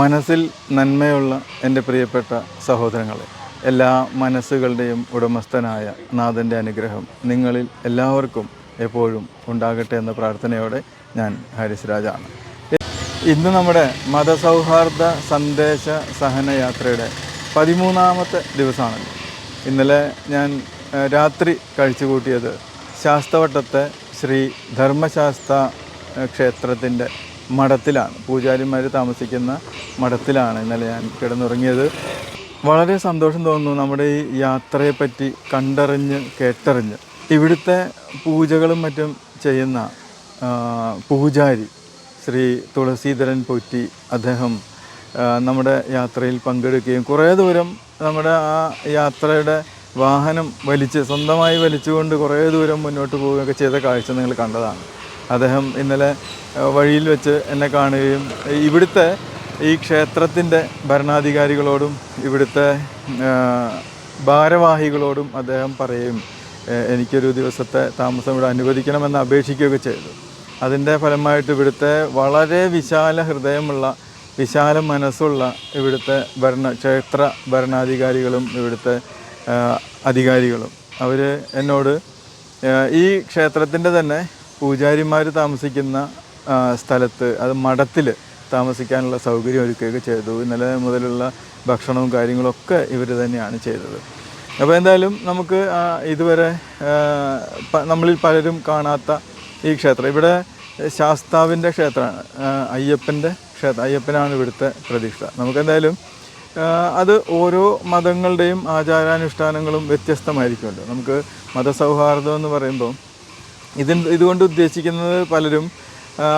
മനസ്സിൽ നന്മയുള്ള എന്റെ പ്രിയപ്പെട്ട സഹോദരങ്ങളെ എല്ലാ മനസ്സുകളുടെയും ഉടമസ്ഥനായ നാഥന്റെ അനുഗ്രഹം നിങ്ങളിൽ എല്ലാവർക്കും എപ്പോഴും ഉണ്ടാകട്ടെ എന്ന പ്രാർത്ഥനയോടെ ഞാൻ ഹാരിസ് രാജാണ്. ഇന്ന് നമ്മുടെ മതസൗഹാർദ്ദ സന്ദേശ സഹനയാത്രയുടെ പതിമൂന്നാമത്തെ ദിവസമാണല്ലോ. ഇന്നലെ ഞാൻ രാത്രി രാത്രി കഴിച്ചുകൂട്ടിയത് ശാസ്തവട്ടത്തെ ശ്രീ ധർമ്മശാസ്ത്ര ക്ഷേത്രത്തിന്റെ മഠത്തിലാണ്. പൂജാരിമാർ താമസിക്കുന്ന മഠത്തിലാണ് ഇന്നലെ ഞാൻ കിടന്നുറങ്ങിയത്. വളരെ സന്തോഷം തോന്നുന്നു നമ്മുടെ ഈ യാത്രയെപ്പറ്റി കണ്ടറിഞ്ഞ് കേട്ടറിഞ്ഞ്. ഇവിടുത്തെ പൂജകളും മറ്റും ചെയ്യുന്ന പൂജാരി ശ്രീ തുളസീധരൻ പൊറ്റി അദ്ദേഹം നമ്മുടെ യാത്രയിൽ പങ്കെടുക്കുകയും കുറേ ദൂരം നമ്മുടെ ആ യാത്രയുടെ വാഹനം വലിച്ച് സ്വന്തമായി വലിച്ചുകൊണ്ട് കുറേ ദൂരം മുന്നോട്ട് പോവുകയൊക്കെ ചെയ്ത കാഴ്ച നിങ്ങൾ കണ്ടതാണ്. അദ്ദേഹം ഇന്നലെ വഴിയിൽ വെച്ച് എന്നെ കാണുകയും ഇവിടുത്തെ ഈ ക്ഷേത്രത്തിന്റെ ഭരണാധികാരികളോടും ഇവിടുത്തെ ഭാരവാഹികളോടും അദ്ദേഹം പറയുകയും "എ- എനിക്കൊരു ദിവസത്തെ താമസം ഇവിടെ അനുവദിക്കണമെന്ന് അപേക്ഷിക്കുകയൊക്കെ ചെയ്തു. അതിന്റെ ഫലമായിട്ട് ഇവിടുത്തെ വളരെ വിശാല ഹൃദയമുള്ള വിശാല മനസ്സുള്ള ഇവിടുത്തെ ഭരണ ക്ഷേത്ര ഭരണാധികാരികളും ഇവിടുത്തെ അധികാരികളും. അവർ എന്നോട് ഈ ക്ഷേത്രത്തിന്റെ തന്നെ പൂജാരിമാർ താമസിക്കുന്ന സ്ഥലത്ത് അത് മഠത്തിൽ താമസിക്കാനുള്ള സൗകര്യം ഒരുക്കുകയൊക്കെ ചെയ്തു. ഇന്നലെ മുതലുള്ള ഭക്ഷണവും കാര്യങ്ങളൊക്കെ ഇവർ തന്നെയാണ് ചെയ്തത്. അപ്പോൾ എന്തായാലും നമുക്ക് ഇതുവരെ നമ്മളിൽ പലരും കാണാത്ത ഈ ക്ഷേത്രം. ഇവിടെ ശാസ്താവിന്റെ ക്ഷേത്രമാണ് അയ്യപ്പന്റെ ക്ഷേത്രം അയ്യപ്പനാണ് ഇവിടുത്തെ പ്രതിഷ്ഠ. നമുക്കെന്തായാലും അത് ഓരോ മതങ്ങളുടെയും ആചാരാനുഷ്ഠാനങ്ങളും വ്യത്യസ്തമായിരിക്കുമല്ലോ. നമുക്ക് മതസൗഹാർദ്ദം എന്ന് പറയുമ്പോൾ ഇതിന് ഇതുകൊണ്ട് ഉദ്ദേശിക്കുന്നത് പലരും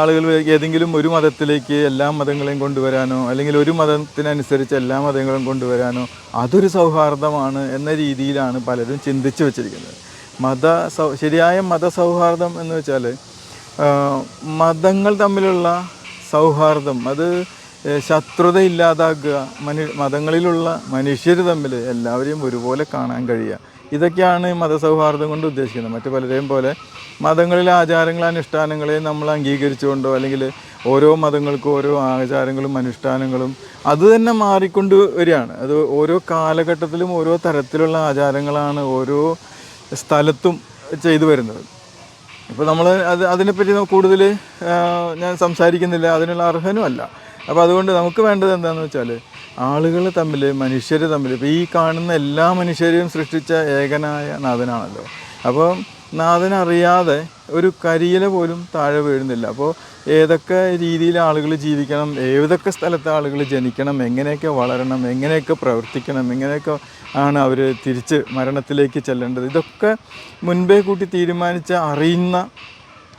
ആളുകൾ ഏതെങ്കിലും ഒരു മതത്തിലേക്ക് എല്ലാ മതങ്ങളെയും കൊണ്ടുവരാനോ അല്ലെങ്കിൽ ഒരു മതത്തിനനുസരിച്ച് എല്ലാ മതങ്ങളും കൊണ്ടുവരാനോ അതൊരു സൗഹാർദ്ദമാണ് എന്ന രീതിയിലാണ് പലരും ചിന്തിച്ചു വച്ചിരിക്കുന്നത്. മത സൗ ശരിയായ മതസൗഹാർദ്ദം എന്ന് വെച്ചാൽ മതങ്ങൾ തമ്മിലുള്ള സൗഹാർദ്ദം അത് ശത്രുത ഇല്ലാതാക്കുക മനു മതങ്ങളിലുള്ള മനുഷ്യർ തമ്മിൽ എല്ലാവരെയും ഒരുപോലെ കാണാൻ കഴിയുക. ഇതൊക്കെയാണ് മതസൗഹാർദ്ദം കൊണ്ട് ഉദ്ദേശിക്കുന്നത്. മറ്റു പലരെയും പോലെ മതങ്ങളിലെ ആചാരങ്ങളും അനുഷ്ഠാനങ്ങളെയും നമ്മൾ അംഗീകരിച്ചുകൊണ്ടോ അല്ലെങ്കിൽ ഓരോ മതങ്ങൾക്കും ഓരോ ആചാരങ്ങളും അനുഷ്ഠാനങ്ങളും അത് തന്നെ മാറിക്കൊണ്ട് വരികയാണ്. അത് ഓരോ കാലഘട്ടത്തിലും ഓരോ തരത്തിലുള്ള ആചാരങ്ങളാണ് ഓരോ സ്ഥലത്തും ചെയ്തു വരുന്നത്. ഇപ്പോൾ നമ്മൾ അത് അതിനെപ്പറ്റി കൂടുതൽ ഞാൻ സംസാരിക്കുന്നില്ല അതിനുള്ള അർഹനുമല്ല അപ്പോൾ അതുകൊണ്ട് നമുക്ക് വേണ്ടത് എന്താണെന്ന് വെച്ചാൽ ആളുകൾ തമ്മിൽ മനുഷ്യർ തമ്മിൽ ഇപ്പോൾ ഈ കാണുന്ന എല്ലാ മനുഷ്യരെയും സൃഷ്ടിച്ച ഏകനായ നാഥനാണല്ലോ. അപ്പോൾ നാഥനറിയാതെ ഒരു കരിയില പോലും താഴെ വീഴുന്നില്ല. അപ്പോൾ ഏതൊക്കെ രീതിയിൽ ആളുകൾ ജീവിക്കണം ഏതൊക്കെ സ്ഥലത്ത് ആളുകൾ ജനിക്കണം എങ്ങനെയൊക്കെ വളരണം എങ്ങനെയൊക്കെ പ്രവർത്തിക്കണം എങ്ങനെയൊക്കെ ആണ് അവർ തിരിച്ച് മരണത്തിലേക്ക് ചെല്ലേണ്ടത് ഇതൊക്കെ മുൻപേ കൂട്ടി തീരുമാനിച്ച അറിയുന്ന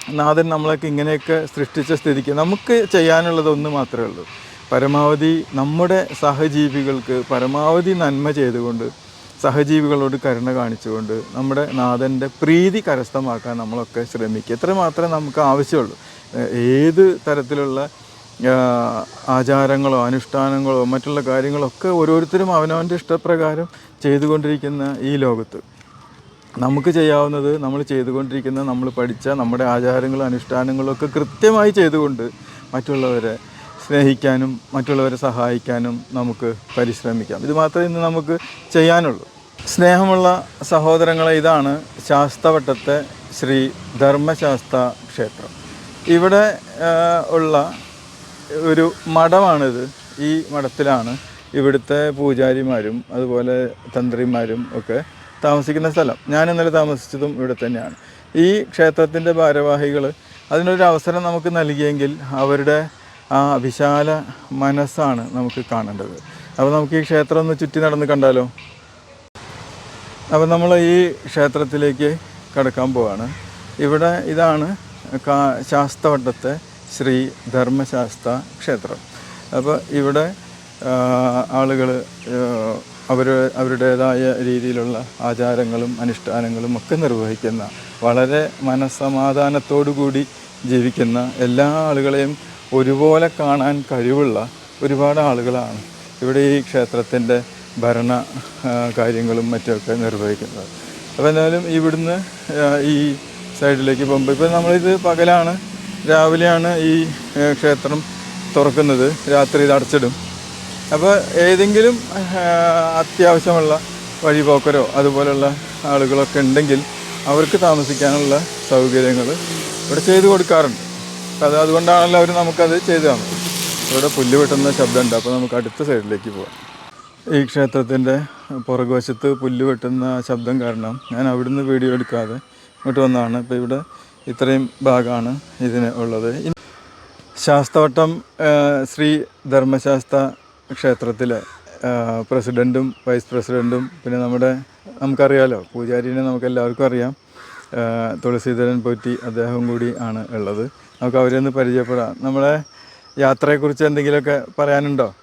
നാഥൻ നമ്മളൊക്കെ ഇങ്ങനെയൊക്കെ സൃഷ്ടിച്ച സ്ഥിതിക്ക് നമുക്ക് ചെയ്യാനുള്ളത് ഒന്ന് മാത്രമേ ഉള്ളൂ. പരമാവധി നമ്മുടെ സഹജീവികൾക്ക് പരമാവധി നന്മ ചെയ്തുകൊണ്ട് സഹജീവികളോട് കരുണ കാണിച്ചുകൊണ്ട് നമ്മുടെ നാഥന്റെ പ്രീതി കരസ്ഥമാക്കാൻ നമ്മളൊക്കെ ശ്രമിക്കുക. എത്ര മാത്രമേ നമുക്ക് ആവശ്യമുള്ളൂ. ഏത് തരത്തിലുള്ള ആചാരങ്ങളോ അനുഷ്ഠാനങ്ങളോ മറ്റുള്ള കാര്യങ്ങളൊക്കെ ഓരോരുത്തരും അവനവന്റെ ഇഷ്ടപ്രകാരം ചെയ്തുകൊണ്ടിരിക്കുന്ന ഈ ലോകത്ത്. നമുക്ക് ചെയ്യാവുന്നത് നമ്മൾ ചെയ്തുകൊണ്ടിരിക്കുന്ന നമ്മൾ പഠിച്ച നമ്മുടെ ആചാരങ്ങളും അനുഷ്ഠാനങ്ങളും ഒക്കെ കൃത്യമായി ചെയ്തുകൊണ്ട് മറ്റുള്ളവരെ സ്നേഹിക്കാനും മറ്റുള്ളവരെ സഹായിക്കാനും നമുക്ക് പരിശ്രമിക്കാം. ഇത് മാത്രമേ ഇന്ന് നമുക്ക് ചെയ്യാനുള്ളൂ. സ്നേഹമുള്ള സഹോദരങ്ങളെ ഇതാണ് ശാസ്തവട്ടത്തെ ശ്രീ ധർമ്മശാസ്ത്ര ക്ഷേത്രം. ഇവിടെ ഉള്ള ഒരു മഠമാണിത്. ഈ മഠത്തിലാണ് ഇവിടുത്തെ പൂജാരിമാരും അതുപോലെ തന്ത്രിമാരും ഒക്കെ താമസിക്കുന്ന സ്ഥലം. ഞാൻ ഇന്നലെ താമസിച്ചതും ഇവിടെ തന്നെയാണ്. ഈ ക്ഷേത്രത്തിന്റെ ഭാരവാഹികൾ അതിനൊരു അവസരം നമുക്ക് നൽകിയെങ്കിൽ അവരുടെ ആ വിശാല മനസ്സാണ് നമുക്ക് കാണേണ്ടത്. അപ്പോൾ നമുക്ക് ഈ ക്ഷേത്രം ഒന്ന് ചുറ്റി നടന്ന് കണ്ടാലോ? അപ്പോൾ നമ്മൾ ഈ ക്ഷേത്രത്തിലേക്ക് കടക്കാൻ പോവാണ്. ഇവിടെ ഇതാണ് ശാസ്തവട്ടത്തെ ശ്രീ ധർമ്മശാസ്ത്ര ക്ഷേത്രം. അപ്പോൾ ഇവിടെ ആളുകൾ അവർ അവരുടേതായ രീതിയിലുള്ള ആചാരങ്ങളും അനുഷ്ഠാനങ്ങളും ഒക്കെ നിർവഹിക്കുന്ന വളരെ മനസ്സമാധാനത്തോടു കൂടി ജീവിക്കുന്ന എല്ലാ ആളുകളെയും ഒരുപോലെ കാണാൻ കഴിവുള്ള ഒരുപാട് ആളുകളാണ് ഇവിടെ ഈ ക്ഷേത്രത്തിന്റെ ഭരണ കാര്യങ്ങളും മറ്റുമൊക്കെ നിർവഹിക്കുന്നത്. അപ്പോൾ എന്തായാലും ഇവിടുന്ന് ഈ സൈഡിലേക്ക് പോകുമ്പോൾ ഇപ്പോൾ നമ്മളിത് പകലാണ് രാവിലെയാണ് ഈ ക്ഷേത്രം തുറക്കുന്നത്. രാത്രി ഇത് അടച്ചിടും. അപ്പോൾ ഏതെങ്കിലും അത്യാവശ്യമുള്ള വഴിപോക്കരോ അതുപോലുള്ള ആളുകളൊക്കെ ഉണ്ടെങ്കിൽ അവർക്ക് താമസിക്കാനുള്ള സൗകര്യങ്ങൾ ഇവിടെ ചെയ്തു കൊടുക്കാറുണ്ട്. അത് അതുകൊണ്ടാണല്ലോ അവർ നമുക്കത് ചെയ്തു തന്നത്. ഇവിടെ പുല്ല് വെട്ടുന്ന ശബ്ദമുണ്ട്. അപ്പോൾ നമുക്ക് അടുത്ത സൈഡിലേക്ക് പോകാം ഈ ക്ഷേത്രത്തിന്റെ പുറകുവശത്ത് പുല്ല് വെട്ടുന്ന ശബ്ദം കാരണം ഞാൻ അവിടുന്ന് വീഡിയോ എടുക്കാതെ ഇങ്ങോട്ട് വന്നതാണ്. ഇപ്പോൾ ഇവിടെ ഇത്രയും ഭാഗമാണ് ഇതിന് ഉള്ളത്. ശാസ്തവട്ടം ശ്രീ ധർമ്മശാസ്ത്ര ക്ഷേത്രത്തിലെ പ്രസിഡന്റും വൈസ് പ്രസിഡന്റും പിന്നെ നമ്മുടെ നമുക്കറിയാലോ പൂജാരിനെ നമുക്ക് എല്ലാവർക്കും അറിയാം. തുളസീധരൻ പോറ്റി അദ്ദേഹം കൂടി ആണ് ഉള്ളത്. നമുക്ക് അവരെ ഒന്ന് പരിചയപ്പെടാം. നമ്മളെ യാത്രയെക്കുറിച്ച് എന്തെങ്കിലുമൊക്കെ പറയാനുണ്ടോ?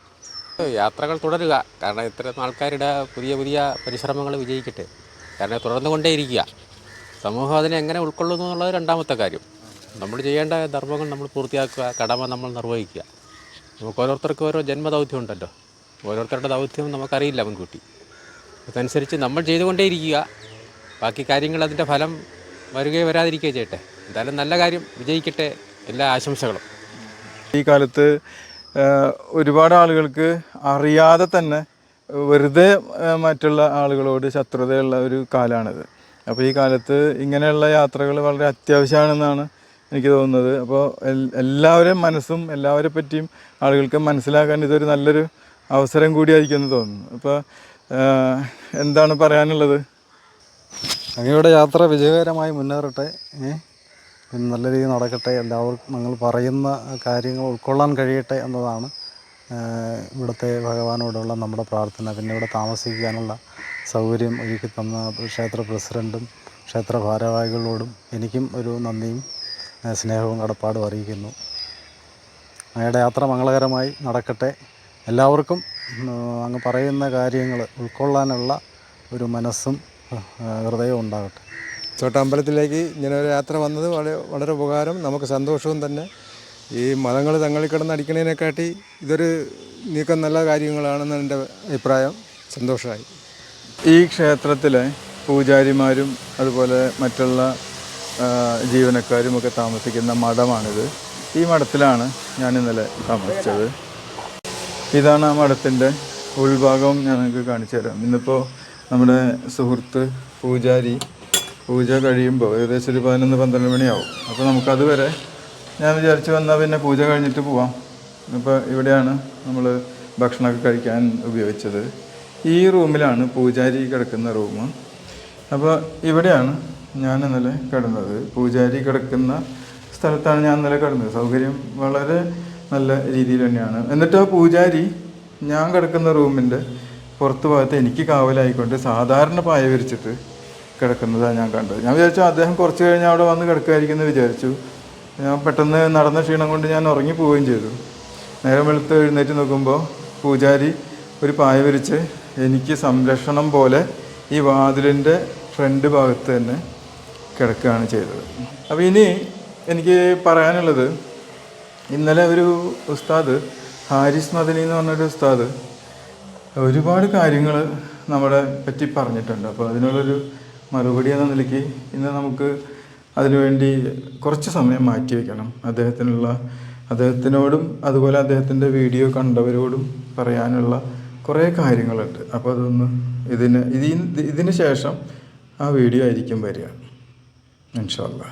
യാത്രകൾ തുടരുക. കാരണം ഇത്തരം ആൾക്കാരുടെ പുതിയ പുതിയ പരിശ്രമങ്ങൾ വിജയിക്കട്ടെ. കാരണം തുടർന്നു കൊണ്ടേയിരിക്കുക സമൂഹം അതിനെ എങ്ങനെ ഉൾക്കൊള്ളുന്നു എന്നുള്ളത് രണ്ടാമത്തെ കാര്യം. നമ്മൾ ചെയ്യേണ്ട ധർമ്മങ്ങൾ നമ്മൾ പൂർത്തിയാക്കുക കടമ നമ്മൾ നിർവഹിക്കുക. നമുക്ക് ഓരോരുത്തർക്കും ഓരോ ജന്മദൗത്യം ഉണ്ടല്ലോ. ഓരോരുത്തരുടെ ദൗത്യം നമുക്കറിയില്ല മുൻകൂട്ടി. അതനുസരിച്ച് നമ്മൾ ചെയ്തുകൊണ്ടേയിരിക്കുക ബാക്കി കാര്യങ്ങൾ അതിന്റെ ഫലം വരികയോ വരാതിരിക്കുകയോ ചെയ്യട്ടെ. എന്തായാലും നല്ല കാര്യം വിജയിക്കട്ടെ എല്ലാ ആശംസകളും. ഈ കാലത്ത് ഒരുപാട് ആളുകൾക്ക് അറിയാതെ തന്നെ വെറുതെ മറ്റുള്ള ആളുകളോട് ശത്രുതയുള്ള ഒരു കാലമാണിത് അപ്പോൾ ഈ കാലത്ത് ഇങ്ങനെയുള്ള യാത്രകൾ വളരെ അത്യാവശ്യമാണെന്നാണ് എനിക്ക് തോന്നുന്നത്. അപ്പോൾ എല്ലാവരും മനസ്സും എല്ലാവരെ പറ്റിയും ആളുകൾക്ക് മനസ്സിലാക്കാൻ ഇതൊരു നല്ലൊരു അവസരം കൂടിയായിരിക്കും എന്ന് തോന്നുന്നു. അപ്പോൾ എന്താണ് പറയാനുള്ളത്? അങ്ങയുടെ യാത്ര വിജയകരമായി മുന്നേറട്ടെ? പിന്നെ നല്ല രീതിയിൽ നടക്കട്ടെ എല്ലാവർക്കും നിങ്ങൾ പറയുന്ന കാര്യങ്ങൾ ഉൾക്കൊള്ളാൻ കഴിയട്ടെ എന്നതാണ് ഇവിടുത്തെ ഭഗവാനോടുള്ള നമ്മുടെ പ്രാർത്ഥന. പിന്നെ ഇവിടെ താമസിക്കാനുള്ള സൗകര്യം ഒരുക്കി തന്ന ക്ഷേത്ര പ്രസിഡന്റും ക്ഷേത്ര ഭാരവാഹികളോടും എനിക്കും ഒരു നന്ദിയും സ്നേഹവും കടപ്പാടും അറിയിക്കുന്നു. അങ്ങയുടെ യാത്ര മംഗളകരമായി നടക്കട്ടെ. എല്ലാവർക്കും അങ്ങ് പറയുന്ന കാര്യങ്ങൾ ഉൾക്കൊള്ളാനുള്ള ഒരു മനസ്സും ഏഹ്, ഹൃദയവും ഉണ്ടാകട്ടെ. ചോട്ടമ്പലത്തിലേക്ക് ഇങ്ങനെ ഒരു യാത്ര വന്നത് വളരെ വളരെ ഉപകാരം. നമുക്ക് സന്തോഷവും തന്നെ. ഈ മതങ്ങൾ തങ്ങളിൽ കിടന്നടിക്കണതിനെക്കാട്ടി ഇതൊരു നീക്കം നല്ല കാര്യങ്ങളാണെന്ന് എന്റെ അഭിപ്രായം. സന്തോഷമായി ഈ ക്ഷേത്രത്തിലെ പൂജാരിമാരും അതുപോലെ മറ്റുള്ള ജീവനക്കാരും ഒക്കെ താമസിക്കുന്ന മഠമാണിത്. ഈ മഠത്തിലാണ് ഞാൻ ഇന്നലെ താമസിച്ചത്. ഇതാണ് ആ മഠത്തിന്റെ ഉൾഭാഗം ഞാൻ നിങ്ങൾക്ക് കാണിച്ചു തരാം. ഇന്നിപ്പോൾ നമ്മുടെ സുഹൃത്ത് പൂജാരി. പൂജ കഴിയുമ്പോൾ ഏകദേശം ഒരു പതിനൊന്ന് പന്ത്രണ്ട് മണിയാവും. അപ്പോൾ നമുക്കതുവരെ ഞാൻ വിചാരിച്ചു വന്നാൽ പിന്നെ പൂജ കഴിഞ്ഞിട്ട് പോവാം. ഇപ്പോൾ ഇവിടെയാണ് നമ്മൾ ഭക്ഷണമൊക്കെ കഴിക്കാൻ ഉപയോഗിച്ചത്. ഈ റൂമിലാണ് പൂജാരി കിടക്കുന്ന റൂം. അപ്പോൾ ഇവിടെയാണ് ഞാൻ ഇന്നലെ കിടന്നത്. പൂജാരി കിടക്കുന്ന സ്ഥലത്താണ് ഞാൻ ഇന്നലെ കിടന്നത്. സൗകര്യം വളരെ നല്ല രീതിയിൽ തന്നെയാണ്. എന്നിട്ട് ആ പൂജാരി ഞാൻ കിടക്കുന്ന റൂമിന്റെ പുറത്ത് ഭാഗത്ത് എനിക്ക് കാവലായിക്കൊണ്ട് സാധാരണ പായ വിരിച്ചിട്ട് കിടക്കുന്നതാണ് ഞാൻ കണ്ടത്. ഞാൻ വിചാരിച്ചു അദ്ദേഹം കുറച്ച് കഴിഞ്ഞ് അവിടെ വന്ന് കിടക്കുമായിരിക്കുമെന്ന് വിചാരിച്ചു. ഞാൻ പെട്ടെന്ന് നടന്ന ക്ഷീണം കൊണ്ട് ഞാൻ ഉറങ്ങി പോവുകയും ചെയ്തു. നേരം വെളുത്ത് എഴുന്നേറ്റ് നോക്കുമ്പോൾ പൂജാരി ഒരു പായ വിരിച്ച് എനിക്ക് സംരക്ഷണം പോലെ ഈ വാതിലിന്റെ ഫ്രണ്ട് ഭാഗത്ത് തന്നെ കിടക്കുകയാണ് ചെയ്തത്. അപ്പോൾ ഇനി എനിക്ക് പറയാനുള്ളത് ഇന്നലെ ഒരു ഉസ്താദ് ഹാരിസ് മദനി എന്ന് പറഞ്ഞൊരു ഉസ്താദ് ഒരുപാട് കാര്യങ്ങൾ നമ്മളെ പറ്റി പറഞ്ഞിട്ടുണ്ട്. അപ്പോൾ അതിനുള്ളൊരു മറുപടി എന്ന നിലയ്ക്ക് ഇന്ന് നമുക്ക് അതിനുവേണ്ടി കുറച്ച് സമയം മാറ്റി വയ്ക്കണം അദ്ദേഹത്തിനുള്ള അദ്ദേഹത്തിനോടും അതുപോലെ അദ്ദേഹത്തിന്റെ വീഡിയോ കണ്ടവരോടും പറയാനുള്ള കുറേ കാര്യങ്ങളുണ്ട്. അപ്പോൾ അതൊന്ന് ഇതിന് ഇതിന് ശേഷം ആ വീഡിയോ ആയിരിക്കും വരിക. ഇൻഷാല്ലാ